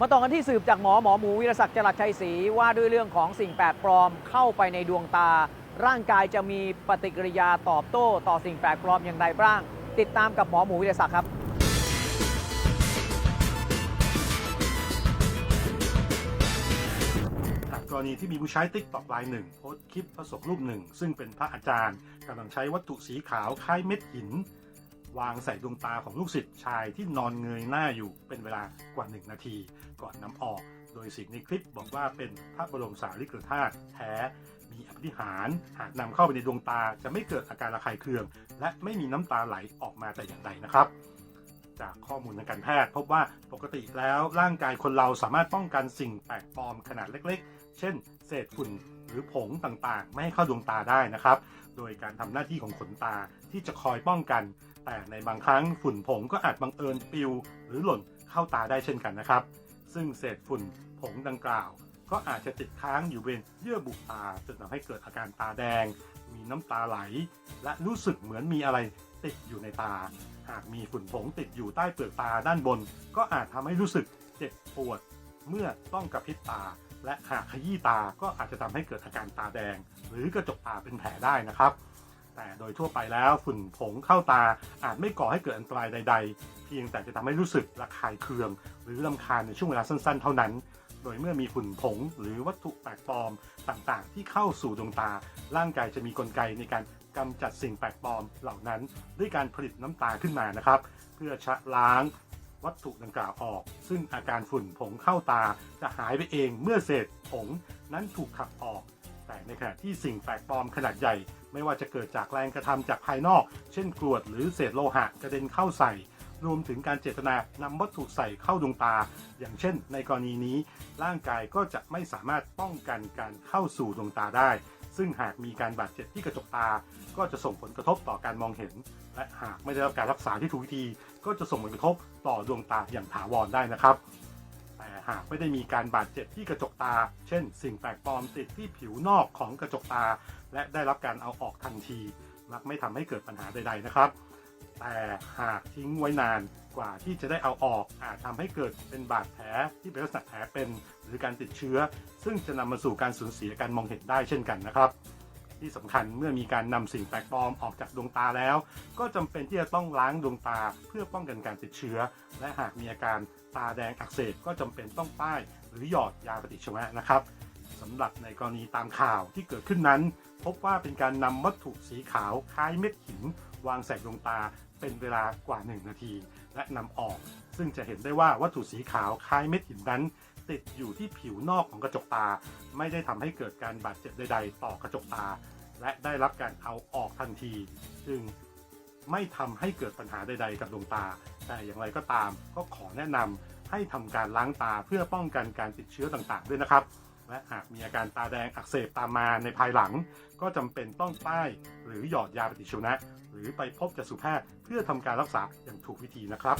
มาต่อกันที่สืบจากหมอหมอหมูวิรศักดิ์จรัสชัยศรีว่าด้วยเรื่องของสิ่งแปลกปลอมเข้าไปในดวงตา ร่างกายจะมีปฏิกิริยาตอบโต้ต่อสิ่งแปลกปลอมอย่างไรบ้าง ติดตามกับหมอหมูวิรศักดิ์ครับจากกรณีที่มีผู้ใช้ติ๊กตอกลายหนึ่งโพสต์คลิปพระสงฆ์รูปหนึ่ง ซึ่งเป็นพระอาจารย์กำลังใช้วัตถุสีขาวคล้ายเม็ดหิน วางใส่ดวงตาของลูกศิษย์ชายที่นอนเงยหน้าอยู่เป็นเวลากว่าหนึ่งนาที ก่อนนำออก โดยสิ่งในคลิปบอกว่าเป็นพระบรมสารีริกธาตุแท้มีอภิหารหากนำเข้าไปในดวงตาจะไม่เกิดอาการระคายเคือง และไม่มีน้ำตาไหลออกมาแต่อย่างใดนะครับ จากข้อมูลทางการแพทย์ พบว่าปกติแล้วร่างกายคนเราสามารถป้องกันสิ่งแปลกปลอมขนาดเล็ก ๆ เช่น เศษฝุ่นหรือผงต่างๆ ไม่ให้เข้าดวงตาได้นะครับ โดยการทำหน้าที่ของขนตาที่จะคอยป้องกัน แต่ในบางครั้งฝุ่นผงก็อาจบังเอิญปิว หรือหล่นเข้าตาได้เช่นกันนะครับ ซึ่งเศษฝุ่นผงดังกล่าว ก็อาจจะติดค้างอยู่บนเยื่อบุตาจนทำให้เกิดอาการตาแดง มีน้ำตาไหล และรู้สึกเหมือนมีอะไรติดอยู่ในตา หากมีฝุ่นผงติดอยู่ใต้เปลือกตาด้านบน ก็อาจทำให้รู้สึกเจ็บปวด เมื่อต้องกระพริบตา และหากขยี้ตาก็อาจจะทำให้เกิดอาการตาแดง หรือกระจกตาเป็นแผลได้นะครับ แต่โดยทั่วไปแล้วฝุ่นผงเข้าตาอาจไม่ก่อให้เกิดอันตรายใด ๆ เพียงแต่จะทำให้รู้สึกระคายเคือง หรือลำคาญในช่วงเวลาสั้นๆ เท่านั้น โดยเมื่อมีฝุ่นผงหรือวัตถุแปลกปลอมต่างๆ ที่เข้าสู่ดวงตา ร่างกายจะมีกลไกในการกำจัดสิ่งแปลกปลอมเหล่านั้น ด้วยการผลิตน้ำตาขึ้นมานะครับ เพื่อชะล้างวัตถุดังกล่าวออก ซึ่งอาการฝุ่นผงเข้าตาจะหายไปเองเมื่อเศษผงนั้นถูกขับออก แต่ในขณะที่สิ่งแปลกปลอมขนาดใหญ่ ไม่ว่าจะเกิดจากแรงกระทำจากภายนอก เช่นกรวดหรือเศษโลหะกระเด็นเข้าใส่ รวมถึงการเจตนานำวัตถุใส่เข้าดวงตา อย่างเช่น ในกรณีนี้ ร่างกายก็จะไม่สามารถป้องกันการเข้าสู่ดวงตาได้ ซึ่งหากมีการบาดเจ็บที่กระจกตา ก็จะส่งผลกระทบต่อการมองเห็น และหากไม่ได้รับการรักษาที่ถูกวิธี ก็จะส่งผลกระทบต่อดวงตาอย่างถาวรได้นะครับ แต่หากไม่ได้มีการบาดเจ็บที่กระจกตา เช่น สิ่งแปลกปลอมติดที่ผิวนอกของกระจกตา และได้รับการเอาออกทันที มักไม่ทำให้เกิดปัญหาใด ๆ นะครับ แต่หากทิ้งไว้นานกว่าที่จะได้เอาออกอาจทำให้เกิดเป็นบาดแผลที่เป็นลักษณะแผลเป็นหรือการติดเชื้อ ซึ่งจะนำมาสู่การสูญเสียการมองเห็นได้เช่นกันนะครับ ที่สำคัญเมื่อมีการนำสิ่งแปลกปลอมออกจากดวงตาแล้ว ก็จำเป็นที่จะต้องล้างดวงตาเพื่อป้องกันการติดเชื้อ และหากมีอาการตาแดงอักเสบก็จำเป็นต้องป้ายหรือหยอดยาปฏิชีวนะนะครับสำหรับในกรณีตามข่าวที่เกิดขึ้นนั้น พบว่าเป็นการนำวัตถุสีขาวคล้ายเม็ดหิน วางใส่ดวงตาเป็นเวลากว่า 1 นาที และนำออก ซึ่งจะเห็นได้ว่าวัตถุสีขาวคล้ายเม็ดหินนั้น ติดอยู่ที่ผิวนอกของกระจกตา ไม่ได้ทำให้เกิดการบาดเจ็บใด ๆ ต่อกระจกตา และได้รับการเอาออกทันที จึงไม่ทำให้เกิดปัญหาใด ๆ กับดวงตา แต่อย่างไรก็ตามก็ขอแนะนำให้ทำการล้างตาเพื่อป้องกันการติดเชื้อต่างๆ ด้วยนะครับ และหากมีอาการตาแดงอักเสบตามมาในภายหลัง ก็จำเป็นต้องป้ายหรือหยอดยาปฏิชีวนะ หรือไปพบจักษุแพทย์เพื่อทำการรักษาอย่างถูกวิธีนะครับ